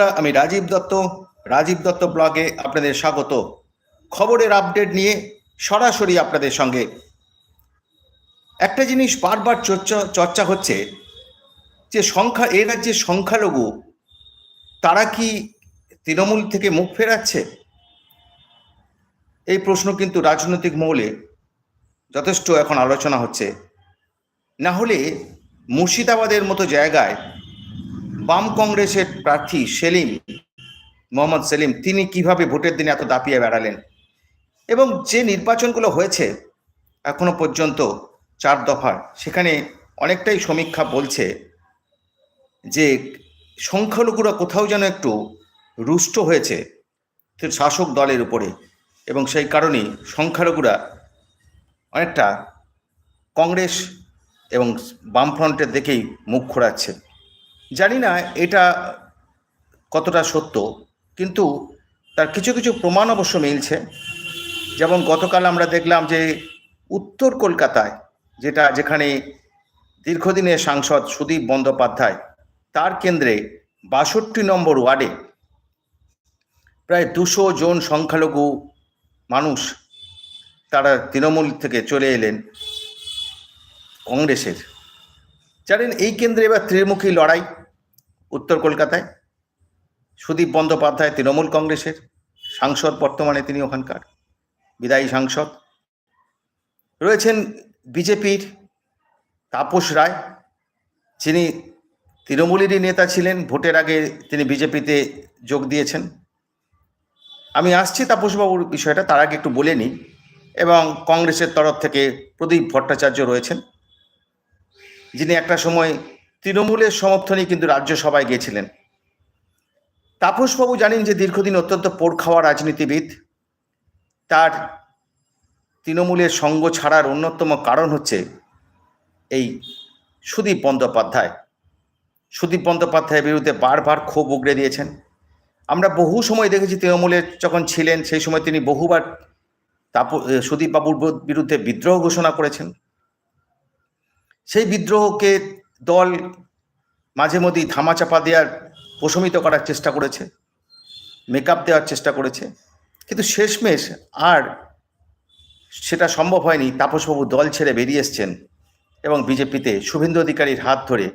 আমি রাজীব দত্ত রাজীব দত্ত ব্লগে আপনাদের স্বাগত। খবরের আপডেট নিয়ে সরাসরি আপনাদের সঙ্গে। একটা জিনিস বারবার চর্চা চর্চা হচ্ছে যে সংখ্যা, এ রাজ্যের সংখ্যালঘু, তারা কি তৃণমূল থেকে মুখ ফেরাচ্ছে? এই প্রশ্ন কিন্তু রাজনৈতিক মহলে যথেষ্ট এখন আলোচনা হচ্ছে। না হলে মুর্শিদাবাদের মতো জায়গায় বাম কংগ্রেসের প্রার্থী সেলিম, মোহাম্মদ সেলিম, তিনি কীভাবে ভোটের দিনে এত দাপিয়ে বেড়ালেন? এবং যে নির্বাচনগুলো হয়েছে এখনও পর্যন্ত চার দফার, সেখানে অনেকটাই সমীক্ষা বলছে যে সংখ্যালঘুরা কোথাও যেন একটু রুষ্ট হয়েছে শাসক দলের উপরে এবং সেই কারণেই সংখ্যালঘুরা অনেকটা কংগ্রেস এবং বামফ্রন্টের দিকেই মুখ ঘোরাচ্ছে জানি না এটা কতটা সত্য, কিন্তু তার কিছু কিছু প্রমাণ অবশ্য মিলছে। যেমন গতকাল আমরা দেখলাম যে উত্তর কলকাতায় যেটা যেখানে দীর্ঘদিনের সাংসদ সুদীপ বন্দ্যোপাধ্যায়, তার কেন্দ্রে বাষট্টি নম্বর ওয়ার্ডে প্রায় দুশো জন সংখ্যালঘু মানুষ তারা তৃণমূল থেকে চলে এলেন কংগ্রেসের। জানেন, এই কেন্দ্রে এবার ত্রিমুখী লড়াই উত্তর কলকাতায়, সুদীপ বন্দ্যোপাধ্যায় তৃণমূল কংগ্রেসের, সাংসদ বর্তমানে তিনি ওখানকার, বিদায়ী সাংসদ। রয়েছেন বিজেপির তাপস রায়, যিনি তৃণমূলেরই নেতা ছিলেন, ভোটের আগে তিনি বিজেপিতে যোগ দিয়েছেন। আমি আসছি তাপসবাবুর বিষয়টা, তার আগে একটু বলে নিই, এবং কংগ্রেসের তরফ থেকে প্রদীপ ভট্টাচার্য রয়েছেন। যিনি একটা সময় তৃণমূলের সমর্থনে কিন্তু রাজ্যসভায় গিয়েছিলেন তাপসবাবু জানেন যে দীর্ঘদিন অত্যন্ত পোড় খাওয়া রাজনীতিবিদ। তার তৃণমূলের সঙ্গ ছাড়ার অন্যতম কারণ হচ্ছে এই সুদীপ বন্দ্যোপাধ্যায়। সুদীপ বন্দ্যোপাধ্যায়ের বিরুদ্ধে বারবার ক্ষোভ উগড়ে দিয়েছেন। আমরা বহু সময় দেখেছি তৃণমূলের যখন ছিলেন সেই সময় তিনি বহুবার তাপ সুদীপ বাবুর বিরুদ্ধে বিদ্রোহ ঘোষণা করেছেন। সেই বিদ্রোহকে দল মাঝে মধ্যেই ধামাচাপা দেওয়ার প্রশমিত করার চেষ্টা করেছে মেকআপ দেওয়ার চেষ্টা করেছে। কিন্তু শেষমেশ আর সেটা সম্ভব হয়নি। তাপসবাবু দল ছেড়ে বেরিয়ে এসছেন এবং বিজেপিতে শুভেন্দু অধিকারীর হাত ধরে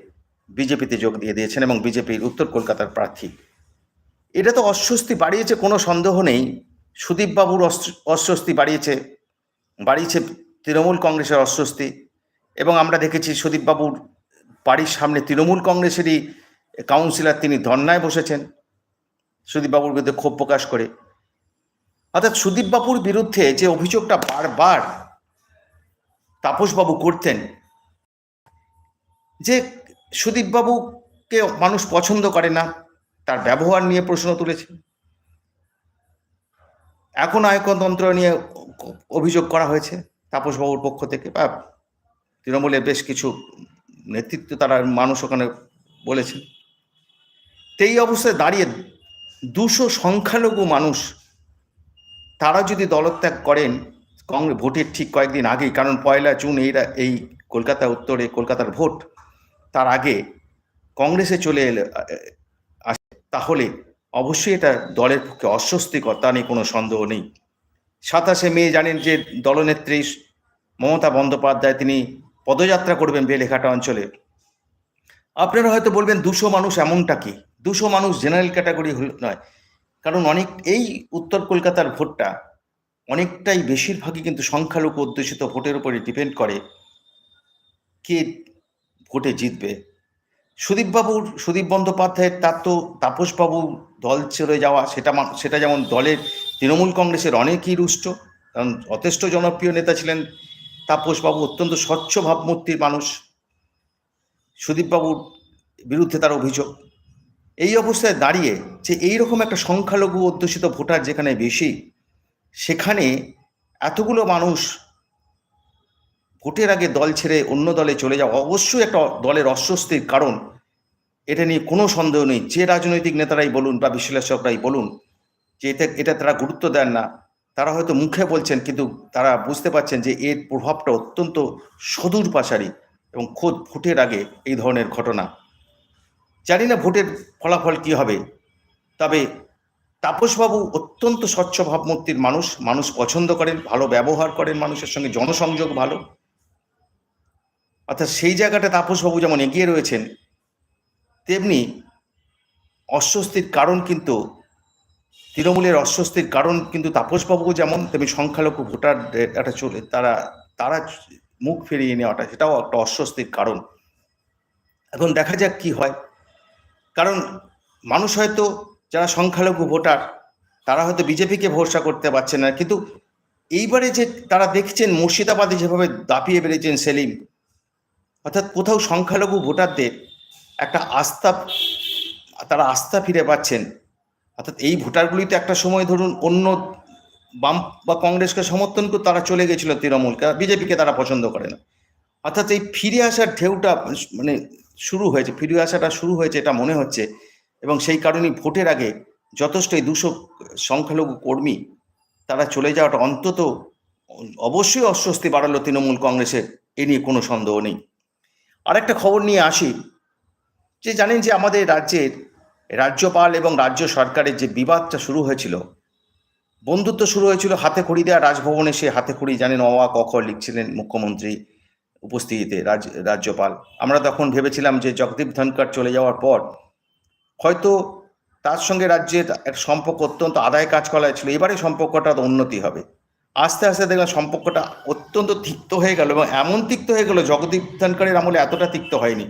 বিজেপিতে যোগ দিয়ে দিয়েছেন এবং বিজেপির উত্তর কলকাতার প্রার্থী। এটা তো অস্বস্তি বাড়িয়েছে, কোনো সন্দেহ নেই। সুদীপবাবুর অস্বস্তি বাড়িয়েছে বাড়িয়েছে তৃণমূল কংগ্রেসের অস্বস্তি। এবং আমরা দেখেছি সুদীপবাবুর বাড়ির সামনে তৃণমূল কংগ্রেসেরই কাউন্সিলর তিনি ধর্নায় বসেছেন সুদীপবাবুর বিরুদ্ধে ক্ষোভ প্রকাশ করে। অর্থাৎ সুদীপবাবুর বিরুদ্ধে যে অভিযোগটা বারবার তাপসবাবু করতেন, যে সুদীপবাবুকে মানুষ পছন্দ করে না, তার ব্যবহার নিয়ে প্রশ্ন তুলেছে। এখন আয়কনতন্ত্র নিয়ে অভিযোগ করা হয়েছে তাপসবাবুর পক্ষ থেকে, বা তৃণমূলের বেশ কিছু নেতৃত্ব তারা মানুষ ওখানে বলেছেন। এই অবস্থায় দাঁড়িয়ে দুশো সংখ্যালঘু মানুষ তারা যদি দলত্যাগ করেন কংগ্রেস ভোটের ঠিক কয়েকদিন আগেই, কারণ পয়লা জুন এই এই কলকাতা উত্তরে কলকাতার ভোট, তার আগে কংগ্রেসে চলে এলে আসে, তাহলে অবশ্যই এটা দলের পক্ষে অস্বস্তিকর, তা নিয়ে কোনো সন্দেহ নেই। সাতাশে মে জানেন যে দলনেত্রী মমতা বন্দ্যোপাধ্যায়, তিনি পদযাত্রা করবেন বেলেঘাটা অঞ্চলে। আপনারা হয়তো বলবেন, দুশো মানুষ এমনটা কি? দুশো মানুষ জেনারেল ক্যাটাগরি নয়। কারণ অনেক, এই উত্তর কলকাতার ভোটটা অনেকটাই বেশিরভাগই কিন্তু সংখ্যালঘু অধ্যুষিত ভোটের উপরে ডিপেন্ড করে কে ভোটে জিতবে। সুদীপবাবুর, সুদীপ বন্দ্যোপাধ্যায়ের, তার তো তাপসবাবু দল ছেড়ে যাওয়া, সেটা সেটা যেমন দলের তৃণমূল কংগ্রেসের অনেকই রুষ্ট। কারণ যথেষ্ট জনপ্রিয় নেতা ছিলেন তাপসবাবু অত্যন্ত স্বচ্ছ ভাবমূর্তির মানুষ। সুদীপবাবুর বিরুদ্ধে তার অভিযোগ। এই অবস্থায় দাঁড়িয়ে যে এইরকম একটা সংখ্যালঘু অধ্যুষিত ভোটার যেখানে বেশি, সেখানে এতগুলো মানুষ ভোটের আগে দল ছেড়ে অন্য দলে চলে যাওয়া অবশ্যই একটা দলের অস্বস্তির কারণ। এটা নিয়ে কোনো সন্দেহ নেই। যে রাজনৈতিক নেতারাই বলুন বা বিশ্লেষকরাই বলুন যে এতে, এটা তারা গুরুত্ব দেন না। তারা হয়তো মুখে বলছেন, কিন্তু তারা বুঝতে পারছেন যে এর প্রভাবটা অত্যন্ত সদূর পাশারি এবং খোদ ভোটের আগে এই ধরনের ঘটনা। জানি না ভোটের ফলাফল কি হবে, তবে তাপসবাবু অত্যন্ত স্বচ্ছ ভাবমূর্তির মানুষ মানুষ পছন্দ করেন, ভালো ব্যবহার করেন, মানুষের সঙ্গে জনসংযোগ ভালো। অর্থাৎ সেই জায়গাটা তাপসবাবু যেমন এগিয়ে রয়েছেন, তেমনি অস্বস্তির কারণ কিন্তু তৃণমূলের অস্বস্তির কারণ কিন্তু তাপসবাবু যেমন, তেমনি সংখ্যালঘু ভোটারদের একটা চলে, তারা তারা মুখ ফিরিয়ে নেওয়াটা সেটাও একটা অস্বস্তির কারণ। এখন দেখা যাক কি হয়। কারণ মানুষ হয়তো যারা সংখ্যালঘু ভোটার, তারা হয়তো বিজেপিকে ভরসা করতে পারছে না। কিন্তু এইবারে যে তারা দেখছেন মুর্শিদাবাদে যেভাবে দাপিয়ে বেরিয়েছেন সেলিম, অর্থাৎ কোথাও সংখ্যালঘু ভোটারদের একটা আস্থা, তারা আস্থা ফিরে পাচ্ছেন। অর্থাৎ এই ভোটারগুলি তো একটা সময় ধরুন অন্য বাম বা কংগ্রেসকে সমর্থন করে তারা চলে গেছিল তৃণমূল বিজেপিকে তারা পছন্দ করে না। অর্থাৎ এই ফিরে আসার ঢেউটা মানে শুরু হয়েছে, ফিরে আসাটা শুরু হয়েছে এটা মনে হচ্ছে এবং সেই কারণেই ভোটের আগে যথেষ্ট এই দুশো সংখ্যালঘু কর্মী তারা চলে যাওয়াটা অন্তত অবশ্যই অস্বস্তি বাড়ালো তৃণমূল কংগ্রেসের, এ নিয়ে কোনো সন্দেহ নেই। আরেকটা খবর নিয়ে আসি, যে জানেন যে আমাদের রাজ্যের রাজ্যপাল এবং রাজ্য সরকারের যে বিবাদটা শুরু হয়েছিল, বন্ধুত্ব শুরু হয়েছিল হাতে খড়ি দেওয়া রাজভবনে, সে হাতে খড়ি জানেন অওয়া কখর লিখছিলেন মুখ্যমন্ত্রী উপস্থিতিতে রাজ, রাজ্যপাল। আমরা তখন ভেবেছিলাম যে জগদীপ ধনকর চলে যাওয়ার পর হয়তো তার সঙ্গে রাজ্যের এক সম্পর্ক অত্যন্ত আদায় কাজ করা ছিল, এবারে সম্পর্কটা উন্নতি হবে। আস্তে আস্তে দেখলাম সম্পর্কটা অত্যন্ত তিক্ত হয়ে গেল এবং এমন তিক্ত হয়ে গেল জগদীপ ধনকরের আমলে এতটা তিক্ত হয়নি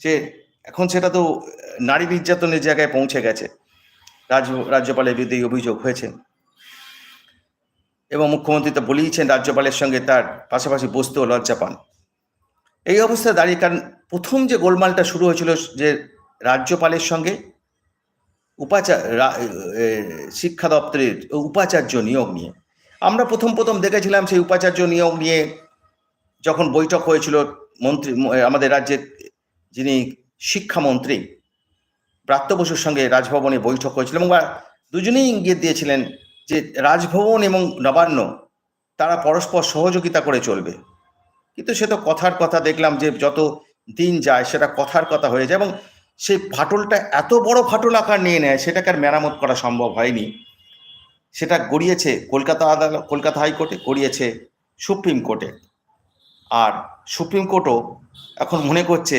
যে এখন সেটা তো নারী নির্যাতনের জায়গায় পৌঁছে গেছে, রাজ, রাজ্যপালের বিরুদ্ধে অভিযোগ হয়েছে। এবং মুখ্যমন্ত্রী তো বলেইছেন রাজ্যপালের সঙ্গে তার পাশাপাশি বসতেও লজ্জা পান। এই অবস্থায় দাঁড়িয়ে কারণ প্রথম যে গোলমালটা শুরু হয়েছিল যে রাজ্যপালের সঙ্গে উপাচার শিক্ষা দপ্তরের উপাচার্য নিয়োগ নিয়ে। আমরা প্রথম প্রথম দেখেছিলাম সেই উপাচার্য নিয়োগ নিয়ে যখন বৈঠক হয়েছিল, মন্ত্রী আমাদের রাজ্যের যিনি শিক্ষামন্ত্রী ব্রাত্য বসুর সঙ্গে রাজভবনে বৈঠক হয়েছিল এবং দুজনেই ইঙ্গিত দিয়েছিলেন যে রাজভবন এবং নবান্ন, তারা পরস্পর সহযোগিতা করে চলবে। কিন্তু সে তো কথার কথা দেখলাম যে যত দিন যায় সেটা কথার কথা হয়ে যায় এবং সেই ফাটলটা এত বড় ফাটল আকার নিয়ে নেয়, সেটাকে আর মেরামত করা সম্ভব হয়নি। সেটা গড়িয়েছে কলকাতা আদালত কলকাতা হাইকোর্টে, গড়িয়েছে সুপ্রিম কোর্টে। আর সুপ্রিম কোর্টও এখন মনে করছে,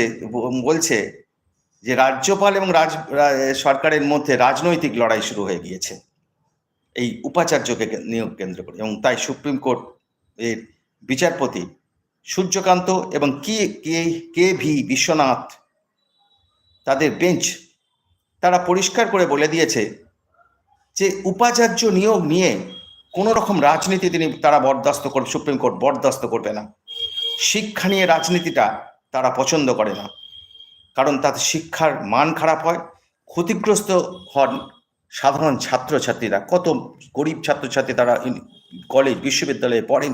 বলছে যে রাজ্যপাল এবং রাজ সরকারের মধ্যে রাজনৈতিক লড়াই শুরু হয়ে গিয়েছে। এই উপাচার্যকে নিয়োগ কেন্দ্র করে এবং তাই সুপ্রিম কোর্ট এর বিচারপতি সূর্যকান্ত এবং কে কে কে ভি বিশ্বনাথ তাদের বেঞ্চ তারা পরিষ্কার করে বলে দিয়েছে যে উপাচার্য নিয়োগ নিয়ে কোনো রকম রাজনীতি তিনি, তারা বরদাস্ত করবে সুপ্রিম কোর্ট বরদাস্ত করবে না। শিক্ষা নিয়ে রাজনীতিটা তারা পছন্দ করে না। কারণ তাতে শিক্ষার মান খারাপ হয়, ক্ষতিগ্রস্ত হন সাধারণ ছাত্রছাত্রীরা। কত গরিব ছাত্রছাত্রী তারা কলেজ বিশ্ববিদ্যালয়ে পড়েন।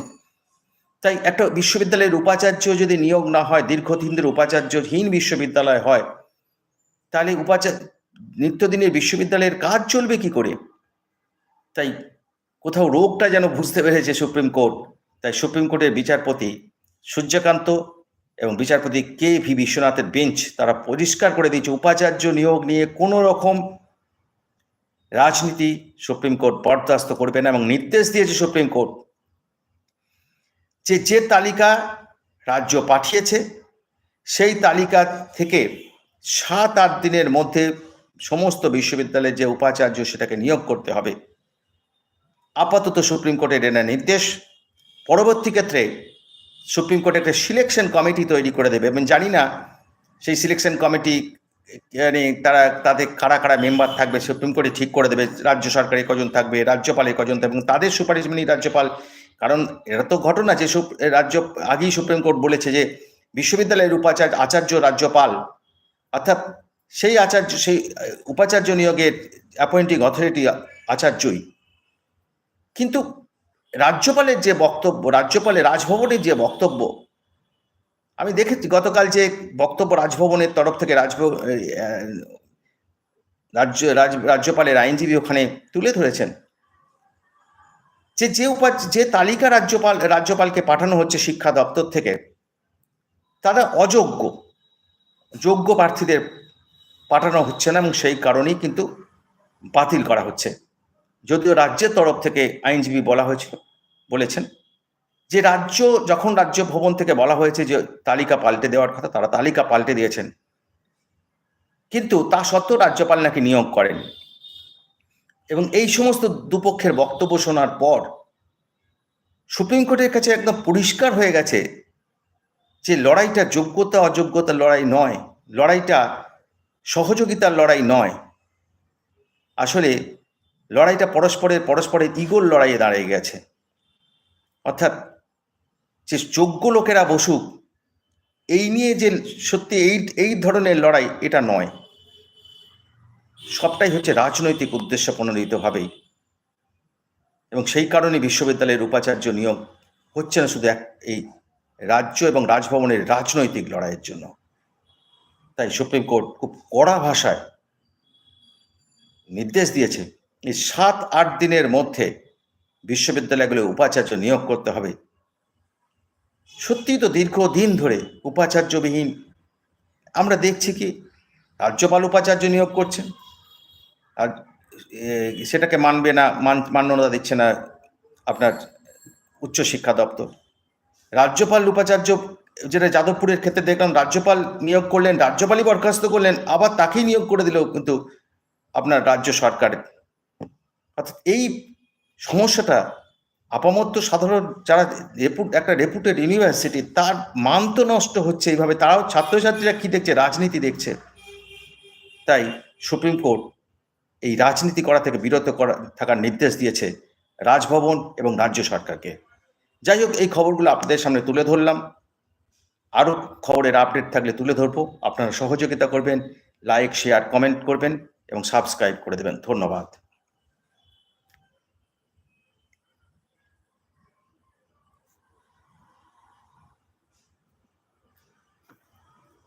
তাই একটা বিশ্ববিদ্যালয়ের উপাচার্য যদি নিয়োগ না হয়, দীর্ঘদিনের উপাচার্যহীন বিশ্ববিদ্যালয় হয়, তাহলে উপাচার্য নিত্যদিনের বিশ্ববিদ্যালয়ের কাজ চলবে কি করে? তাই কোথাও রোগটা যেন বুঝতে পেরেছে সুপ্রিম কোর্ট, তাই সুপ্রিম কোর্টের বিচারপতি সূর্যকান্ত এবং বিচারপতি কে ভি বিশ্বনাথের বেঞ্চ তারা পরিষ্কার করে দিয়েছে, উপাচার্য নিয়োগ নিয়ে কোনো রকম রাজনীতি সুপ্রিম কোর্ট বরদাস্ত করবে না এবং নির্দেশ দিয়েছে সুপ্রিম কোর্ট যে যে তালিকা রাজ্য পাঠিয়েছে, সেই তালিকা থেকে সাত আট দিনের মধ্যে সমস্ত বিশ্ববিদ্যালয়ের যে উপাচার্য সেটাকে নিয়োগ করতে হবে। আপাতত সুপ্রিম কোর্টের এনে নির্দেশ। পরবর্তী ক্ষেত্রে সুপ্রিম কোর্ট একটা সিলেকশন কমিটি তৈরি করে দেবে। এবং জানি না, সেই সিলেকশন কমিটি মানে তারা, তাদের কারা কারা মেম্বার থাকবে সুপ্রিম কোর্টে ঠিক করে দেবে, রাজ্য সরকারের কজন থাকবে রাজ্যপালের কজন থাকবে, এবং তাদের সুপারিশ মেনেই রাজ্যপাল। কারণ এটা তো ঘটনা, যে রাজ্য, আগেই সুপ্রিম কোর্ট বলেছে যে বিশ্ববিদ্যালয়ের উপাচার্য, আচার্য রাজ্যপাল, অর্থাৎ সেই আচার্য, সেই, উপাচার্য নিয়োগের অ্যাপয়েন্টিং অথরিটি আচার্যই। কিন্তু রাজ্যপালের যে বক্তব্য, রাজ্যপালের রাজভবনের যে বক্তব্য, আমি দেখেছি গতকাল যে বক্তব্য রাজভবনের তরফ থেকে রাজভবন রাজ্য, রাজ, রাজ্যপালের আইনজীবী ওখানে তুলে ধরেছেন। যে যে উপা, যে তালিকা রাজ্যপাল, রাজ্যপালকে পাঠানো হচ্ছে শিক্ষা দপ্তর থেকে, তারা অযোগ্য, যোগ্য প্রার্থীদের পাঠানো হচ্ছে না এবং সেই কারণেই কিন্তু বাতিল করা হচ্ছে। যদিও রাজ্যের তরফ থেকে আইনজীবী বলা হয়েছিল, বলেছেন যে রাজ্য, যখন রাজ্য ভবন থেকে বলা হয়েছে যে তালিকা পাল্টে দেওয়ার কথা, তারা তালিকা পাল্টে দিয়েছেন। কিন্তু তা সত্ত্বেও রাজ্যপাল নাকি নিয়োগ করেন এবং এই সমস্ত দুপক্ষের বক্তব্য শোনার পর সুপ্রিম কোর্টের কাছে একদম পরিষ্কার হয়ে গেছে যে লড়াইটা যোগ্যতা অযোগ্যতার লড়াই নয়, লড়াইটা সহযোগিতার লড়াই নয়। আসলে লড়াইটা পরস্পরের পরস্পরের ইগোর লড়াইয়ে দাঁড়িয়ে গেছে। অর্থাৎ যে যোগ্য লোকেরা বসুক, এই নিয়ে যে সত্যি এই এই ধরনের লড়াই, এটা নয়। সবটাই হচ্ছে রাজনৈতিক উদ্দেশ্য প্রণোদিতভাবেই। এবং সেই কারণে বিশ্ববিদ্যালয়ের উপাচার্য নিয়োগ হচ্ছে না শুধু এক, এই রাজ্য এবং রাজভবনের রাজনৈতিক লড়াইয়ের জন্য। তাই সুপ্রিম কোর্ট খুব কড়া ভাষায় নির্দেশ দিয়েছে এই সাত, আট দিনের মধ্যে বিশ্ববিদ্যালয়গুলো উপাচার্য নিয়োগ করতে হবে। সত্যিই তো দীর্ঘদিন ধরে উপাচার্যবিহীন। আমরা দেখছি কি রাজ্যপাল উপাচার্য নিয়োগ করছেন। আর সেটাকে মানবে না, মান, মান্যতা দিচ্ছে না আপনার উচ্চশিক্ষা দপ্তর। রাজ্যপাল উপাচার্য, যেটা যাদবপুরের ক্ষেত্রে দেখলাম, রাজ্যপাল নিয়োগ করলেন, রাজ্যপালই বরখাস্ত করলেন, আবার তাকেই নিয়োগ করে দিল কিন্তু আপনার রাজ্য সরকার অর্থাৎ এই সমস্যাটা আপামত্ত সাধারণ যারা রেপুট একটা রেপুটেড ইউনিভার্সিটি তার মান তো নষ্ট হচ্ছে এইভাবে। তারাও ছাত্রছাত্রীরা কি দেখছে? রাজনীতি দেখছে। তাই সুপ্রিম কোর্ট এই রাজনীতি করা থেকে বিরত করা, থাকার নির্দেশ দিয়েছে রাজভবন এবং রাজ্য সরকারকে। যাই হোক, এই খবরগুলো আপনাদের সামনে তুলে ধরলাম। আরও খবরের আপডেট থাকলে তুলে ধরবো। আপনারা সহযোগিতা করবেন লাইক শেয়ার কমেন্ট করবেন এবং সাবস্ক্রাইব করে দেবেন। ধন্যবাদ।